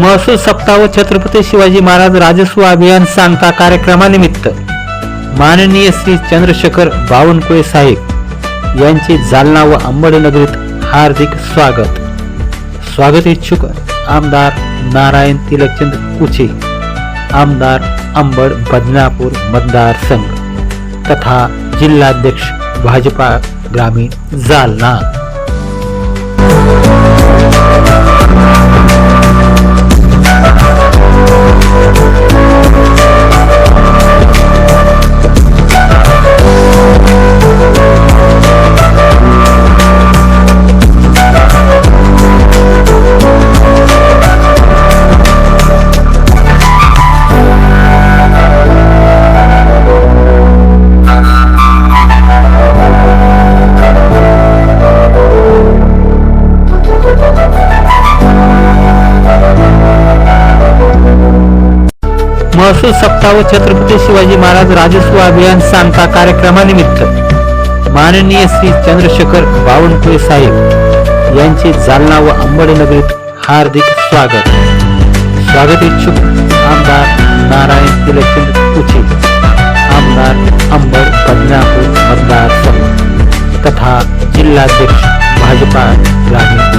महसूल सप्ताह व छत्रपती शिवाजी महाराज राजस्व अभियान सांगता कार्यक्रमानिमित्त माननीय श्री चंद्रशेखर बावनकुळे साहेब यांचे जालना व अंबडनगरीत हार्दिक स्वागत. स्वागत इच्छुक आमदार नारायण तिलकचंद कुचे आमदार अंबड बदनापूर मतदारसंघ तथा जिल्हाध्यक्ष भाजपा ग्रामीण जालना. महसूल सप्ताह व छत्रपती शिवाजी महाराज राजस्व अभियान सांगता कार्यक्रमानिमित्त माननीय श्री चंद्रशेखर बावनकुळे साहेब यांचे जालना व अंबडनगरीत हार्दिक स्वागत. स्वागत इच्छुक आमदार नारायण तिलकचंद कुचे आमदार अंबड बदनापूर मतदारसंघ तथा जिल्हाध्यक्ष भाजपा ग्रामीण